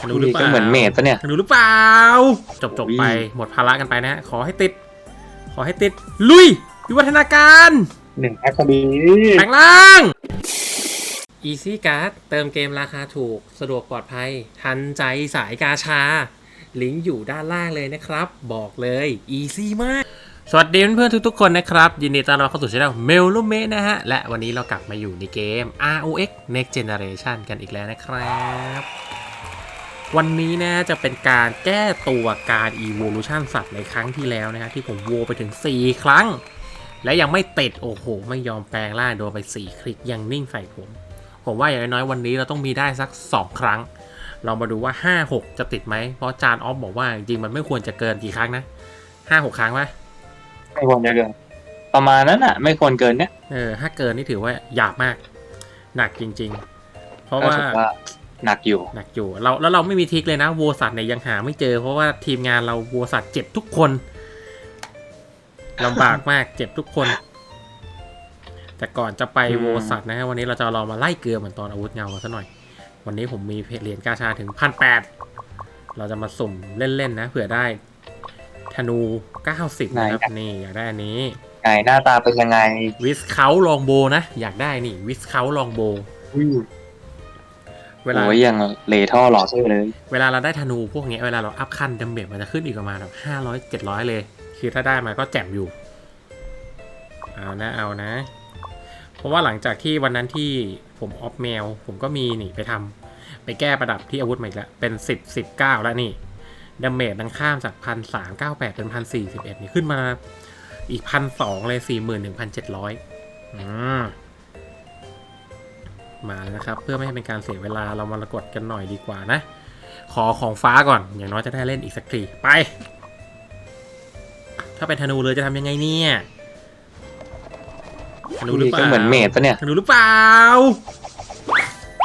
ธนูหรือเปก็ล่าเหมือนเมดปะเนี่ยธนูหรือเปล่า จบจบอุ้ยไปหมดภาระกันไปนะฮะขอให้ติด ขอให้ติด ลุยวิวัฒนาการหนึ่งแอคดีแปลงร่าง Easy Card เติมเกมราคาถูกสะดวกปลอดภัย ทันใจสายกาชา ลิงก์อยู่ด้านล่างเลยนะครับ บอกเลย Easy มาก สวัสดีเพื่อนๆทุกๆคนนะครับ ยินดีต้อนรับเข้าสู่ช่องเมลลูเมนะฮะ และวันนี้เรากลับมาอยู่ในเกม ROX Next Generation กันอีกแล้วนะครับ วันนี้นะจะเป็นการแก้ตัวการ Evolution สัตว์ในครั้งที่แล้วนะฮะที่ผมโวไปถึง 4 ครั้ง และยังไม่ติดโอ้โห ไม่ยอมแปลงร่างโดนไป 4 คลิกยังนิ่งใส่ผม ผมว่าอย่างน้อยๆวันนี้เราต้องมีได้สัก 2 ครั้ง เรามาดูว่า 5 6 จะติดไหม เพราะจานออฟบอกว่าจริงๆมันไม่ควรจะเกินกี่ครั้งนะ5 6 ครั้งไหมไม่ควรจะเกิน ประมาณนั้นอะ ไม่ควรเกินเนี่ยเออถ้าเกินนี่ถือว่าหยาบมาก หนักจริง ๆ เพราะก็ว่าถือว่า หนักอยู่หนักอยู่เราแล้วเราไม่มีทริกเลยนะวัวสัตว์เนี่ยยังหาไม่เจอ เพราะว่าทีมงานเราวัวสัตว์เจ็บทุกคนลำบากมากเจ็บทุกคน แต่ก่อนจะไปอืมวัวสัตว์นะฮะวันนี้เราจะลองมาไล่เกลือเหมือนตอนอาวุธเงากันซะหน่อย วันนี้ผมมีเหรียญกาชาถึงพันแปดเราจะมาสุ่มเล่นๆนะเผื่อได้ธนู90นะครับนี่อยากได้อันนี้ไงหน้าตาเป็นยังไง วิสเขาลองโบนะ อยากได้นี่ วิสเขาลองโบ เวลาโอ้ยยังเลท่อหล่อเท่เลย เวลาเราได้ธนูพวกเนี้ยเวลาเราอัพขั้นดาเมจมันจะขึ้นอีกประมาณแบบห้าร้อยเจ็ดร้อยเลย คือถ้าได้มาก็แจ่มอยู่ เอานะเอานะ เพราะว่าหลังจากที่วันนั้นที่ผมออฟแมว ผมก็มีนี่ไปทำไปแก้ประดับที่อาวุธใหม่อีกแล้วเป็นสิบสิบเก้าแล้วนี่ดาเมจมันข้ามจากพันสามเก้าแปดเป็นพันสี่สิบเอ็ดนี่ขึ้นมาอีกพันสองเลยสี่หมื่นหนึ่งพันเจ็ดร้อยอืม มาแล้วนะครับ เพื่อไม่ให้เป็นการเสียเวลาเรามากดกันหน่อยดีกว่านะ ขอของฟ้าก่อนอย่างน้อยจะได้เล่นอีกสักทีไป ถ้าเป็นธนูเลยจะทำยังไงเนี่ยธนูหรือเปก็ล่าเหมือนเมดปะเนี่ยธนูหรือเปล่า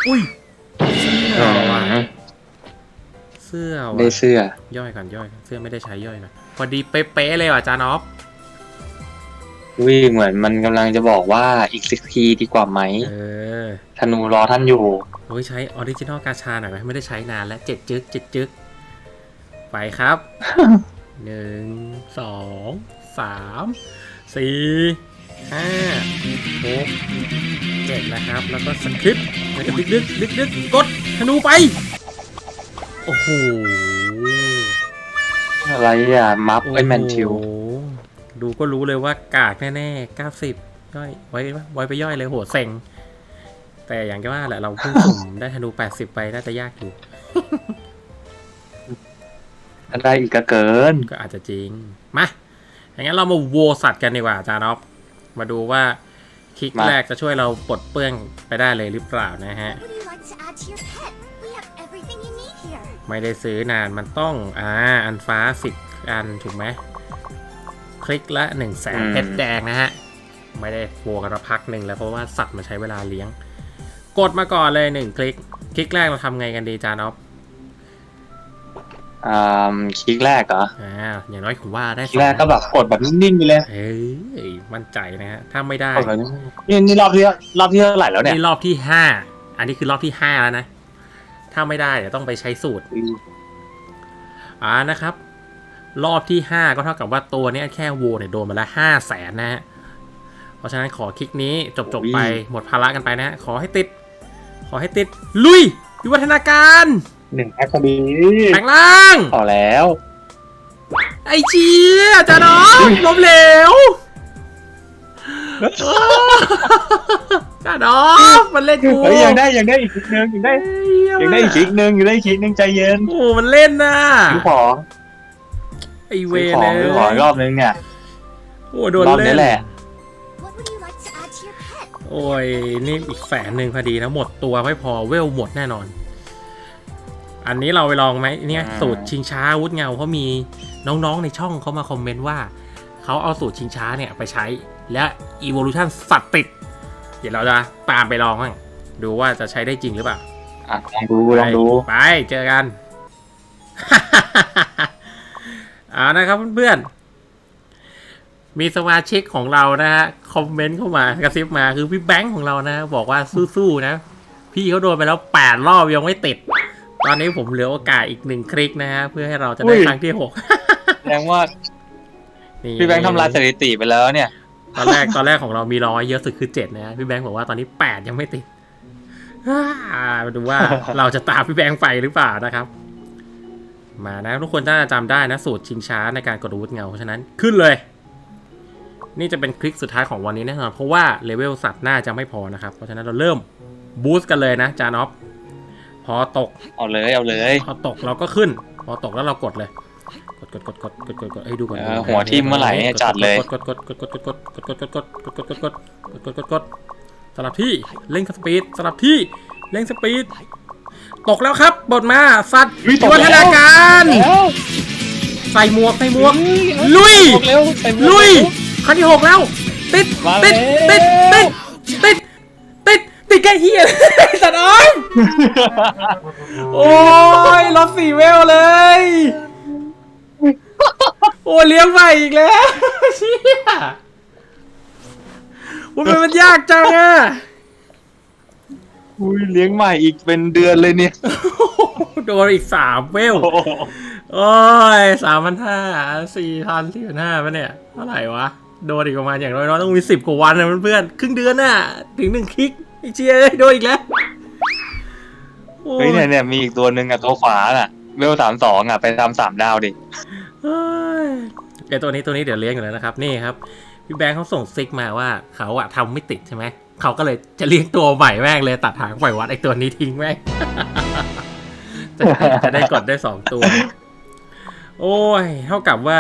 อุ้ยเสื้อว่ะเสื้อได้ว่ะเสื้อย่อยก่อนย่อยก่อนเสื้อไม่ได้ใช้ย่อยก่อนพอดีเป๊ะๆเลยว่ะจานอฟอุ้ยเหมือนมันกำลังจะบอกว่าอีกสิกทีดีกว่าไหม เออ ธนูรอท่านอยู่โอ้ยใช้ออริจินอลกาชาหน่อยไหมไม่ได้ใช้นานแล้วเจ็ดจึกเจ็ดจึกไปครับหนึ่งสองสามสี่ห้าหกเจ็ดนะครับ แล้วก็สคริปต์แล้วก็ดึกดึกดึกดึกกดธนูไป โอ้โหอะไรอะ มัฟไอแมนทิวโอ้โหดูก็รู้เลยว่ากากแน่ๆเก้าสิบย่อยไว้ไว้ไปย่อยเลยโหเซ็ง แต่อย่างที่ว่าแหละเราเพิ่งสุ่มได้ธนู80ไปน่าจะยากอยู่ได้อีกก็เกิน ก็อาจจะจริง มาอย่างนั้นเรามาโวสัตว์กันดีกว่าอาจารย์อ๊อฟมาดูว่าคลิกมา แรกจะช่วยเราปลดเปลื้องไปได้เลยหรือเปล่านะฮะ What would you like to add to your pet? We have everything you need here. ไม่ได้ซื้อนานมันต้อง อ่า อันฟ้า10อันถูกไหม คลิกละ1นึ่งแสนอืม เพชรแดงนะฮะ ไม่ได้โวกันมาพักหนึ่งแล้วเพราะว่าสัตว์มันใช้เวลาเลี้ยง กดมาก่อนเลยหนึ่งคลิก คลิกแรกเราทำไงกันดีจานอ๊อฟอ่าคลิกแรกเหรออ่าอย่างน้อยผมว่าได้คลิกแรกก็แบบกดแบบนิ่งๆไปเลยเฮ้ยมั่นใจนะฮะถ้าไม่ได้กดแบบนี่นี่รอบที่รอบที่เท่าไหร่แล้วเนี่ยนี่รอบที่ห้าอันนี้คือรอบที่ห้าแล้วนะ ถ้าไม่ได้เดี๋ยวต้องไปใช้สูตรอ่านะครับ รอบที่ห้าก็เท่ากับว่าตัวเนี้ยแค่วัวเนี่ยโดนมาแล้วห้าแสนนะฮะเพราะฉะนั้นขอคลิกนี้จบจบๆไปอุ้ยหมดภาระกันไปนะฮะขอให้ติด ขอให้ติด ลุย วิวัฒนาการหนึ่งแอคดีแปลงร่าง พอแล้ว ไอเจี๊ยจ้าน้องล้มเหลวจ้าน้องมันเล่นกูเฮ้ยยังได้ยังได้อีกคลิกนึงยังได้ยังได้อีกคลิกนึงยังได้อีกคลิกนึงใจเย็นโอ้มันเล่นน่ะซื้อของไอเวซื้อของเลซื้อของอีกรอบนึงเนี่ยโอ้โดนรอบเล่นี้นแหละ โอ้ย นี่อีกแสนหนึ่งพอดีนะ หมดตัวไม่พอเวลหมดแน่นอน อันนี้เราไปลองไหมเนี่ยอ่าสูตรชิงช้าอาวุธเงาเขามีน้องๆในช่องเขามาคอมเมนต์ว่า เขาเอาสูตรชิงช้าเนี่ยไปใช้และ Evolution สัตว์ติด เดี๋ยวเราจะตามไปลองบ้างดูว่าจะใช้ได้จริงหรือเปล่าอะลองดูลองดู ไปไปเจอกัน เอานะครับเพื่อนๆ มีสมาชิกของเรานะฮะคอมเมนต์เข้ามากระซิบมาคือพี่แบงค์ของเรานะ บอกว่าสู้ๆนะ พี่เขาโดนไปแล้วแปดรอบยังไม่ติด ตอนนี้ผมเหลือโอกาสอีกหนึ่งคลิกนะฮะเพื่อให้เราจะได้อุ้ยครั้งที่หกแสดงว่านี่พี่แบงค์ทำลายสถิติไปแล้วเนี่ย ตอนแรกตอนแรกของเรามีร้อยเยอะสุดคือเจ็ดนะฮะพี่แบงค์บอกว่าตอนนี้แปดยังไม่ติดอ่ามาดูว่าเราจะตามพี่แบงค์ไปหรือเปล่านะครับมานะทุกคนน่าจะจำได้นะสูตรชิงช้าในการกดอาวุธเงาเพราะฉะนั้นขึ้นเลย นี่จะเป็นคลิกสุดท้ายของวันนี้แน่นอนเพราะว่าเลเวลสัตว์น่าจะไม่พอนะครับ เพราะฉะนั้นเราเริ่มบูสต์กันเลยนะจานอฟพอตกเอาเลยเอาเลยพอตกเราก็ขึ้น พอตกแล้วเรากดเลย กดกดกดกดกดกดกดให้ดูก่อนเออหัวทิ่มเมื่อไหร่เนี่ยจัดเลยกดกดกดกดกดกดกดกดกดกดกดกดกดกดกดกดกดกดสลับที่เร่งสปีดสลับที่เร่งสปีดตกแล้วครับบทมาสัตว์อุ๊ยตกวัแล้วฒนาการแล้วใส่หมวกใส่หมวก ลุยเร็วเต็มลุย ขั้นที่หกแล้ว ติดมาติดแล้ติดวติดติดติดติดแค่เฮียสัตว์อ้อมโอ้ยลดสี่เวลเลย โอ้ยเลี้ยงใหม่อีกแล้วเชี่ยว่ามันมันยากจังอะอุ้ยเลี้ยงใหม่อีกเป็นเดือนเลยเนี่ยโดนอีกสามเวล โอ้โหโอ้ยสามพันห้าสี่พันสี่พันห้าปะเนี่ย เท่าไหร่วะ โดนอีกประมาณอย่างน้อยๆต้องมีสิบกว่าวันนะเพื่อนๆครึ่งเดือนน่ะ ถึงหนึ่งคลิกไอ้เชียเอ้ยโดนอีกแล้วโอ้เฮ้ยเนี่ยเนี่ยมีอีกตัวหนึ่งอะตัวขวาน่ะเวลสามสองอะไปทำสามดาวดิเอ้ยไอตัวนี้ตัวนี้เดี๋ยวเลี้ยงอยู่แล้วนะครับ นี่ครับพี่แบงค์เขาส่งซิกมาว่าเขาอะทำไม่ติดใช่ไหมเขาก็เลยจะเลี้ยงตัวใหม่แม่งเลยตัดหางปล่อยวัดไอตัวนี้ทิ้งแม่งจะได้จะได้กดได้สองตัว โอ้ย เท่ากับว่า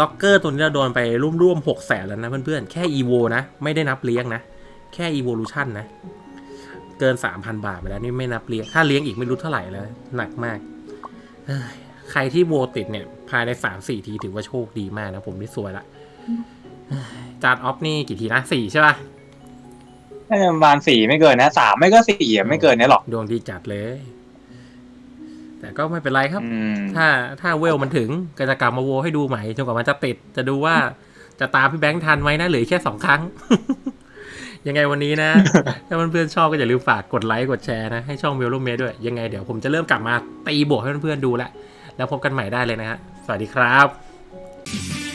ล็อกเกอร์ตัวนี้เราโดนไปร่วมๆหกแสนแล้วนะเพื่อนๆ แค่อีโวนะ ไม่ได้นับเลี้ยงนะ แค่อีโวลูชันนะ เกินสามพันบาทไปแล้วนี่ไม่นับเลี้ยง ถ้าเลี้ยงอีกไม่รู้เท่าไหร่แล้ว หนักมากเฮ้ยใครที่โวติดเนี่ย ภายในสามสี่ทีถือว่าโชคดีมากนะ ผมนี่สวยละเฮ้ยจานออฟนี่กี่ทีนะสี่ใช่ป่ะน่าจะประมาณสี่ไม่เกินนะสามไม่ก็สี่อะไม่เกินเนี้ยหรอก ดวงดีจัดเลย แต่ก็ไม่เป็นไรครับอืมถ้าถ้าเวลมันถึงก็จะกลับมาโวให้ดูใหม่จนกว่ามันจะติด จะดูว่าจะตามพี่แบงค์ทันไหมนะเหลืออกแค่สองครั้ง ยังไงวันนี้นะ ถ้าเพื่อนๆชอบก็อย่าลืมฝากกดไลค์กดแชร์นะให้ช่องเวลลูเมด้วย ยังไงเดี๋ยวผมจะเริ่มกลับมาตีบวกให้เพื่อนๆดูแลวแล้วพบกันใหม่ได้เลยนะฮะสวัสดีครับ